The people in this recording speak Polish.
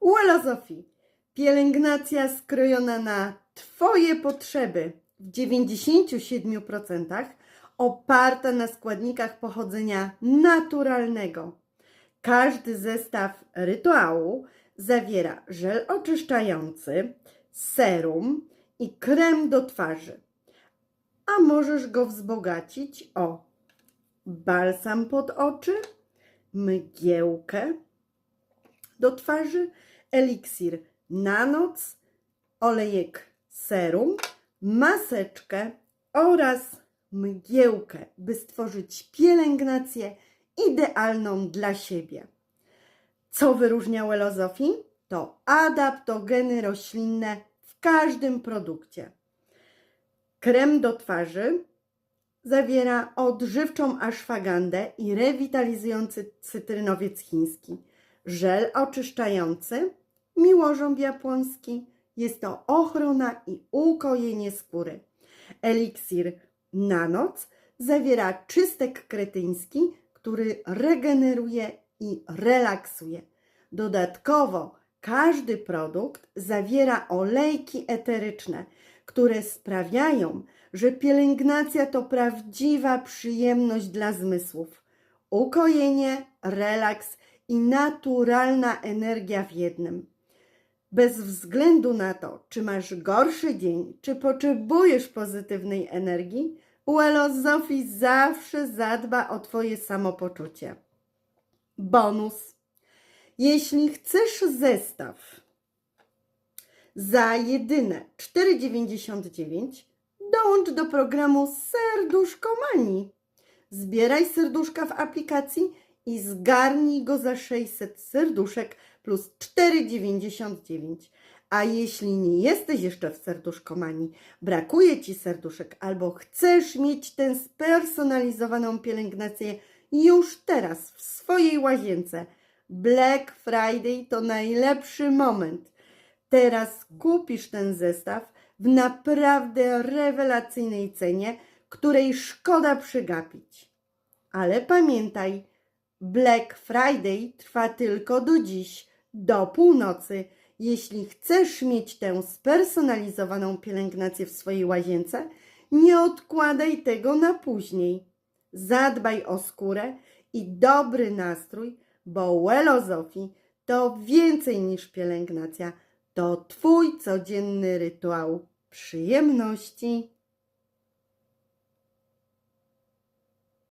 Łelozofii. Pielęgnacja skrojona na Twoje potrzeby w 97% oparta na składnikach pochodzenia naturalnego. Każdy zestaw rytuału zawiera żel oczyszczający, serum i krem do twarzy. A możesz go wzbogacić o balsam pod oczy, mgiełkę do twarzy, eliksir na noc, olejek serum, maseczkę oraz mgiełkę, by stworzyć pielęgnację idealną dla siebie. Co wyróżnia Welozofii? To adaptogeny roślinne w każdym produkcie. Krem do twarzy zawiera odżywczą aszwagandę i rewitalizujący cytrynowiec chiński. Żel oczyszczający, miłożąb japoński. Jest to ochrona i ukojenie skóry. Eliksir na noc zawiera czystek kretyński, który regeneruje i relaksuje. Dodatkowo każdy produkt zawiera olejki eteryczne, które sprawiają, że pielęgnacja to prawdziwa przyjemność dla zmysłów. Ukojenie, relaks i naturalna energia w jednym. Bez względu na to, czy masz gorszy dzień, czy potrzebujesz pozytywnej energii, Welozofii zawsze zadba o Twoje samopoczucie. Bonus. Jeśli chcesz zestaw za jedyne 4,99 dołącz do programu Serduszkomanii. Zbieraj serduszka w aplikacji i zgarnij go za 600 serduszek plus 4,99. A jeśli nie jesteś jeszcze w serduszkomanii, brakuje Ci serduszek albo chcesz mieć tę spersonalizowaną pielęgnację już teraz w swojej łazience, Black Friday to najlepszy moment. Teraz kupisz ten zestaw w naprawdę rewelacyjnej cenie, której szkoda przegapić. Ale pamiętaj, Black Friday trwa tylko do dziś, do północy. Jeśli chcesz mieć tę spersonalizowaną pielęgnację w swojej łazience, nie odkładaj tego na później. Zadbaj o skórę i dobry nastrój, bo Welozofii to więcej niż pielęgnacja. To Twój codzienny rytuał przyjemności.